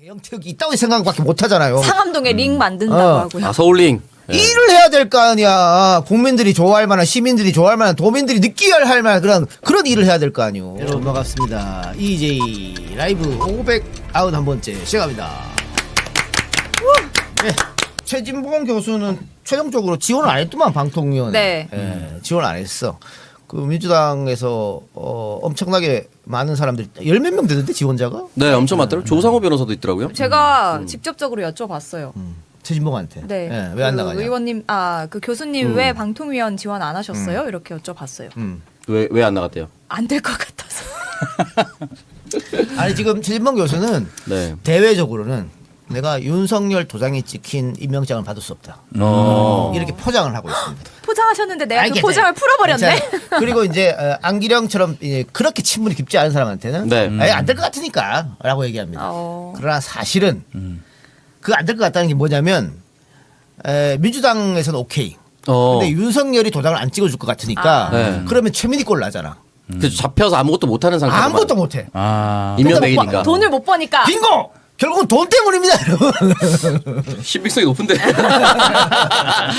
대형태역이 있다고 생각밖에 못 하잖아요. 상암동에 링 만든다고 어. 하고요. 아 서울링. 예. 일을 해야 될 거 아니야. 국민들이 좋아할 만한 시민들이 좋아할 만한 도민들이 느끼야 할 만한 그런 그런 일을 해야 될 거 아니요. 여러분 반갑습니다. EJ 라이브 591번째 시작합니다. 네. 최진봉 교수는 최종적으로 지원을 안 했더만 방통위원회. 네. 예, 지원 안 했어. 그 민주당에서 어, 엄청나게 많은 사람들이 열몇 명 되던데 지원자가 네, 엄청 많더라고요. 조상호 변호사도 있더라고요. 제가 직접적으로 여쭤봤어요. 최진봉한테. 네. 예, 왜안 그 나가냐? 의원님, 아, 그 교수님 왜 방통위원 지원 안 하셨어요? 이렇게 여쭤봤어요. 음. 왜 왜 안 나갔대요? 안 될 것 같아서. 아니 지금 최진봉 교수는 네. 대외적으로는 내가 윤석열 도장이 찍힌 임명장을 받을 수 없다. 어. 이렇게 포장을 하고 있습니다. 포장하셨는데 내가 아니, 그 괜찮아요. 포장을 풀어버렸네. 괜찮아요. 그리고 이제 어, 안기령처럼 이제 그렇게 친분이 깊지 않은 사람한테는 네. 안될 것 같으니까라고 얘기합니다. 어. 그러나 사실은 그 안 될 것 같다는 게 뭐냐면 에, 민주당에서는 오케이. 어. 근데 윤석열이 도장을 안 찍어줄 것 같으니까 아. 네. 그러면 최민희 꼴 나잖아. 그래서 잡혀서 아무것도 못 하는 상태. 아무것도 못해. 아. 이면백이니까. 돈을 못 버니까. 빙고! 결국은 돈 때문입니다. 여러분. 신빙성이 높은데.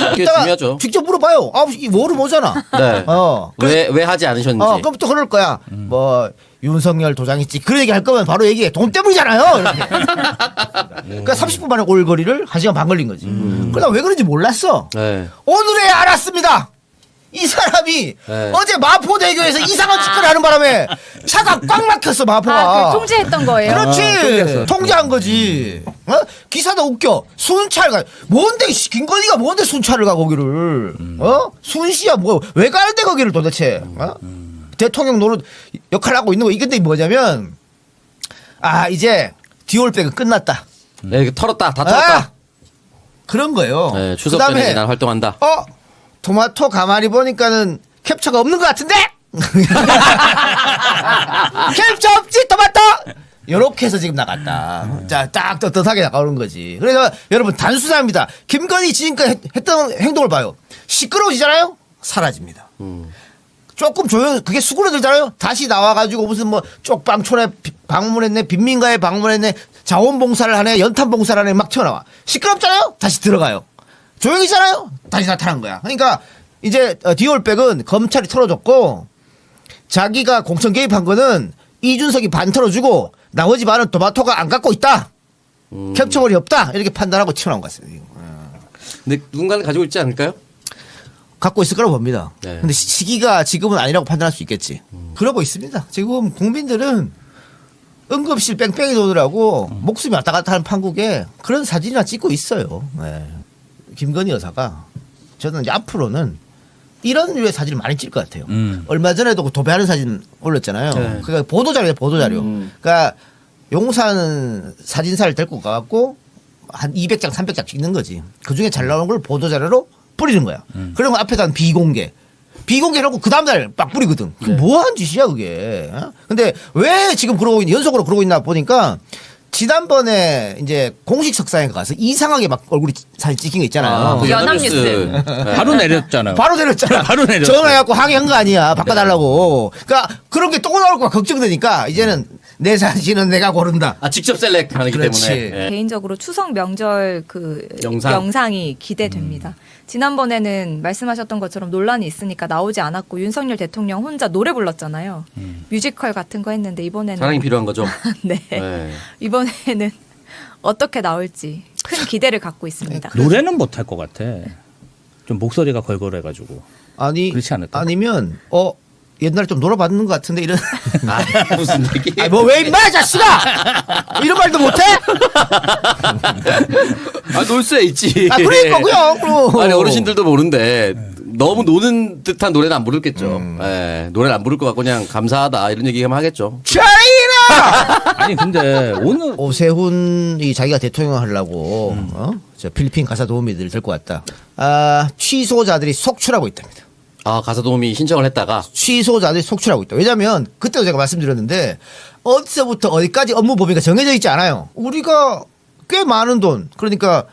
그게 중요하죠. 직접 물어봐요. 아, 이 뭐를 모잖아. 네. 어. 왜 왜 하지 않으셨는지. 어, 그럼 또 그럴 거야. 뭐 윤석열 도장 있지. 그런 얘기 할 거면 바로 얘기해. 돈 때문이잖아요. 이렇게. 그러니까 30분 만에 올거리를 1시간 반 걸린 거지. 그러다 왜 그런지 몰랐어. 네. 오늘에 알았습니다. 이 사람이 네. 어제 마포대교에서 이상한 짓거리 하는 바람에 차가 꽉 막혔어 마포가. 아, 그 통제했던 거예요. 그렇지. 아, 통제했어. 통제한 거지. 어? 기사도 웃겨. 순찰 가. 뭔데 씨, 김건희가 뭔데 순찰을 가 거기를. 어? 순시야 뭐 왜 가는데 거기를 도대체. 어? 대통령 노릇 역할 하고 있는 거 이건데 뭐냐면 아 이제 디올백은 끝났다. 네, 이거 털었다. 다 털었다. 아! 그런 거예요. 네, 추석 그다음에 전에 난 활동한다. 어? 토마토 가만히 보니까는 캡처가 없는 것 같은데? 캡처 없지 토마토! 요렇게 해서 지금 나갔다. 자, 딱 떳떳하게 나가는 거지. 그래서 여러분 단순합니다. 김건희 지금까지 했- 했던 행동을 봐요. 시끄러워지잖아요? 사라집니다. 조금 조용, 그게 수그러들잖아요? 다시 나와가지고 무슨 뭐 쪽방촌에 비- 방문했네, 빈민가에 방문했네, 자원봉사를 하네, 연탄봉사를 하네, 막 튀어나와. 시끄럽잖아요? 다시 들어가요. 조용히잖아요? 다시 나타난 거야. 그러니까 이제 어, 디올백은 검찰이 털어줬고 자기가 공천 개입한 거는 이준석이 반 털어주고 나머지 반은 토마토가 안 갖고 있다. 캡처볼이 없다. 이렇게 판단하고 튀어나온 것 같습니다. 근데 누군가는 가지고 있지 않을까요? 갖고 있을 거라고 봅니다. 네. 근데 시- 시기가 지금은 아니라고 판단할 수 있겠지. 그러고 있습니다. 지금 국민들은 응급실 뺑뺑이 도느라고 목숨이 왔다 갔다 하는 판국에 그런 사진이나 찍고 있어요. 네. 김건희 여사가 저는 이제 앞으로는 이런 류의 사진을 많이 찍을 것 같아요. 음. 얼마 전에도 그 도배하는 사진 올렸잖아요. 네. 그러니까 보도자료예요, 보도자료. 음. 그러니까 용산 사진사를 데리고 가갖고 한 200장, 300장 찍는 거지. 그 중에 잘 나오는 걸 보도자료로 뿌리는 거야. 그러면 앞에다 비공개. 비공개 해놓고 그 다음날 막 뿌리거든. 그게 뭐하는 짓이야, 그게. 어? 근데 왜 지금 그러고 있, 연속으로 그러고 있나 보니까 지난번에 이제 공식 석상에 가서 이상하게 막 얼굴이 사진 찍힌 거 있잖아요. 아, 그 연합뉴스. 연합뉴스. 네. 바로 내렸잖아요. 바로 내렸잖아. 바로 내렸어. 전화해갖고 항의한 거 아니야. 바꿔달라고. 그러니까 그런 게 또 나올까 걱정되니까 이제는 내 사진은 내가 고른다. 아 직접 셀렉하기 그렇지. 때문에. 예. 개인적으로 추석 명절 그 영상? 이 기대됩니다. 지난번에는 말씀하셨던 것처럼 논란이 있으니까 나오지 않았고 윤석열 대통령 혼자 노래 불렀잖아요. 뮤지컬 같은 거 했는데 이번에는 사랑이 필요한 거죠. 네. 네. 이번에는 어떻게 나올지 큰 기대를 갖고 있습니다. 노래는 못 할 것 같아. 좀 목소리가 걸걸해가지고. 아니 그렇지 않을까? 아니면 어 옛날에 좀 놀아봤는 것 같은데 이런 아, 무슨 얘기? 뭐왜 임마 이 자식아 이런 말도 못해? 아, 놀수 있지. 아 그러니까 그냥 그럼. 아니 어르신들도 모르는데 너무 노는 듯한 노래는 안 부르겠죠. 음. 예, 노래를 안 부를 것 같고 그냥 감사하다 이런 얘기만 하겠죠. 차이나 아니 근데 오늘 오세훈이 자기가 대통령 하려고 어? 저 필리핀 가사 도우미들 데리고 왔다. 아 취소자들이 속출하고 있답니다. 아 가사 도우미 신청을 했다가 취소자들이 속출하고 있다. 왜냐하면 그때도 제가 말씀드렸는데 어디서부터 어디까지 업무 범위가 정해져 있지 않아요. 우리가 꽤 많은 돈 그러니까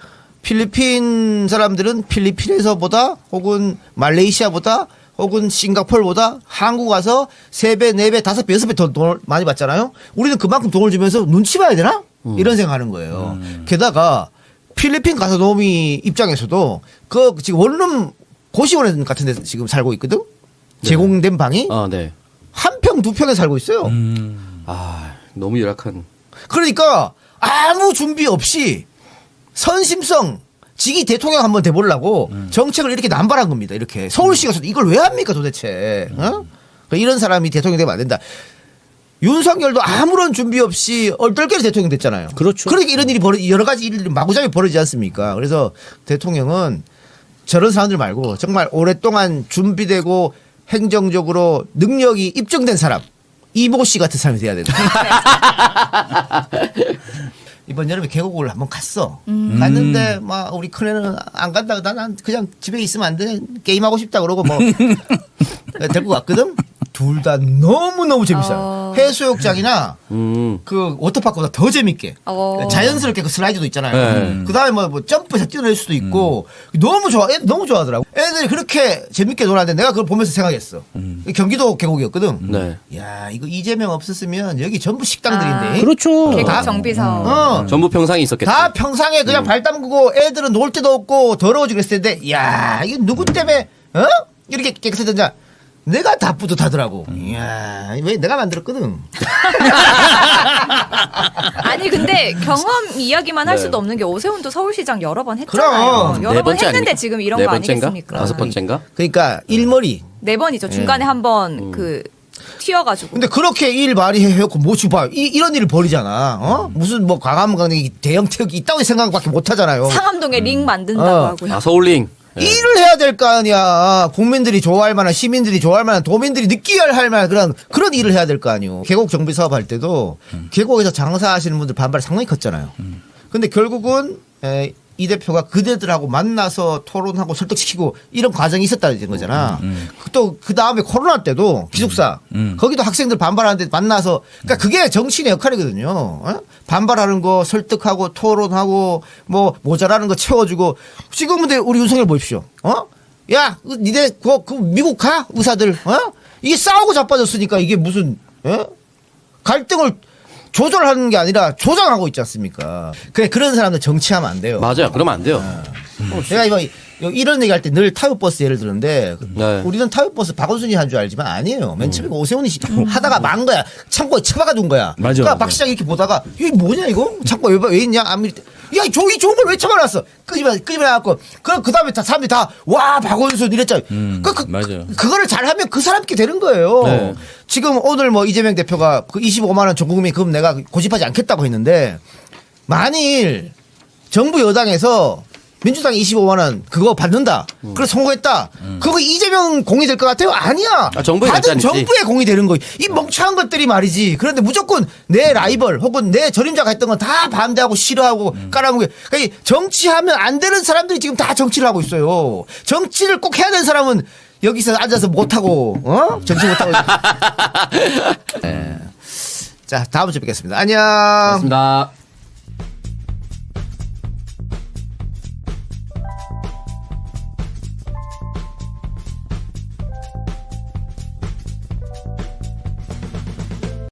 필리핀 사람들은 필리핀에서보다 혹은 말레이시아보다 혹은 싱가포르보다 한국 와서 세배네배 다섯 배 여섯 배 더 돈을 많이 받잖아요. 우리는 그만큼 돈을 주면서 눈치 봐야 되나? 이런 생각하는 거예요. 게다가 필리핀 가서노미 입장에서도 그 지금 원룸 고시원 같은 데 지금 살고 있거든. 제공된 방이 아, 네. 한 평 두 평에 살고 있어요. 음. 아, 너무 열악한. 그러니까 아무 준비 없이 선심성 지기 대통령 한번 돼보려고 정책을 이렇게 남발한 겁니다. 이렇게 서울시 가서 이걸 왜 합니까 도대체? 어? 그러니까 이런 사람이 대통령 되면 안 된다. 윤석열도 아무런 준비 없이 얼떨결에 대통령 됐잖아요. 그렇죠. 그러니까 이런 일이 벌어 여러 가지 일들이 마구잡이 벌어지지 않습니까? 그래서 대통령은 저런 사람들 말고 정말 오랫동안 준비되고 행정적으로 능력이 입증된 사람 이모 씨 같은 사람이 돼야 된다. 이번 여름에 계곡을 한번 갔어. 갔는데 막 우리 큰애는 안 간다. 난 그냥 집에 있으면 안 돼. 게임 하고 싶다 그러고 뭐 데리고 갔거든. 둘 다 너무 너무 재밌어요. 어. 해수욕장이나 음. 그 워터파크보다 더 재밌게 어. 자연스럽게 그 슬라이드도 있잖아요. 네. 그 다음에 뭐, 뭐 점프해서 뛰어낼 수도 있고 너무 좋아. 애들 너무 좋아하더라고. 애들이 그렇게 재밌게 놀았는데 내가 그걸 보면서 생각했어. 경기도 계곡이었거든. 네. 야 이거 이재명 없었으면 여기 전부 식당들인데. 그렇죠. 계곡 다- 정비 사업. 어. 전부 평상이 있었겠죠. 다 평상에 그냥 발 담그고 애들은 놀 데도 없고 더러워지고 그랬을 텐데 야 이거 누구 때문에 어 이렇게 깨끗해졌냐 내가 다 뿌듯하더라고 이야 왜 내가 만들었거든 아니 근데 경험 이야기만 할 네. 수도 없는 게 오세훈도 서울시장 여러 번 했잖아요. 그럼. 여러 네번 번째 했는데 아닙니까? 지금 이런 네 거 번째인가? 아니겠습니까? 다섯 번째인가? 그러니까 일머리 네 번이죠. 중간에 한 번 그 튀어가지고. 근데 그렇게 일 많이 해놓고 뭐 지금 봐 이, 이런 일을 벌이잖아 어 무슨 뭐 과감하게 대형 태극기 있다고 생각밖에 못 하잖아요 상암동에 링 만든다고 어. 하고요. 아, 서울링. 네. 일을 해야 될 거 아니야. 국민들이 좋아할 만한 시민들이 좋아할 만한 도민들이 느끼할 할 만한 그런 그런 일을 해야 될 거 아니요. 계곡 정비 사업 할 때도 계곡에서 장사하시는 분들 반발이 상당히 컸잖아요. 근데 결국은 에, 이 대표가 그대들하고 만나서 토론하고 설득시키고 이런 과정이 있었다는 거잖아. 또그 다음에 코로나 때도 기숙사 거기도 학생들 반발하는데 만나서 그러니까 그게 정치인의 역할이거든요. 어? 반발하는 거 설득하고 토론하고 뭐 모자라는 거 채워주고 지금 근데 우리 윤석열 보십시오. 어? 야, 그 니네 그, 그 미국 가 의사들 어? 이게 싸우고 자빠졌으니까 이게 무슨 어? 갈등을 조절하는 게 아니라 조장하고 있지 않습니까? 그래 그런 사람들 정치하면 안 돼요. 맞아요. 그러면 안 돼요. 제가 이번 이런 얘기할 때 늘 타요버스 예를 들었는데 네. 우리는 타요버스 박원순이 한 줄 알지만 아니에요. 맨 처음에 오세훈이 시- 하다가 망 거야. 창고에 처박아 둔 거야. 맞아, 그러니까 맞아. 박 시장 이렇게 보다가 이게 뭐냐 이거? 창고에 왜, 왜 있냐? 아무 야, 이 좋은, 이 좋은 걸왜 처박아놨어? 끄집어, 끄집어놔갖고. 그럼 그 다음에 다 사람들이 다, 와, 박원순 이랬잖아. 음, 그, 그, 맞아요. 그거를 잘하면 그 사람께 되는 거예요. 네. 지금 오늘 뭐 이재명 대표가 그 25만원 전 국민 금 내가 고집하지 않겠다고 했는데 만일 정부 여당에서 민주당이 25만 원 그거 받는다. 그래서 선거했다. 그거 이재명 공이 될 것 같아요? 아니야. 아, 정부의 받은 결단이지. 정부의 공이 되는 거예요. 이 멍청한 것들이 말이지. 그런데 무조건 내 라이벌 혹은 내 전임자가 했던 건 다 반대하고 싫어하고 깔아먹게. 그러니까 이 정치하면 안 되는 사람들이 지금 다 정치를 하고 있어요. 정치를 꼭 해야 되는 사람은 여기서 앉아서 못 하고, 어? 정치 못 하고. 네. 자, 다음 주에 뵙겠습니다. 안녕. 고맙습니다.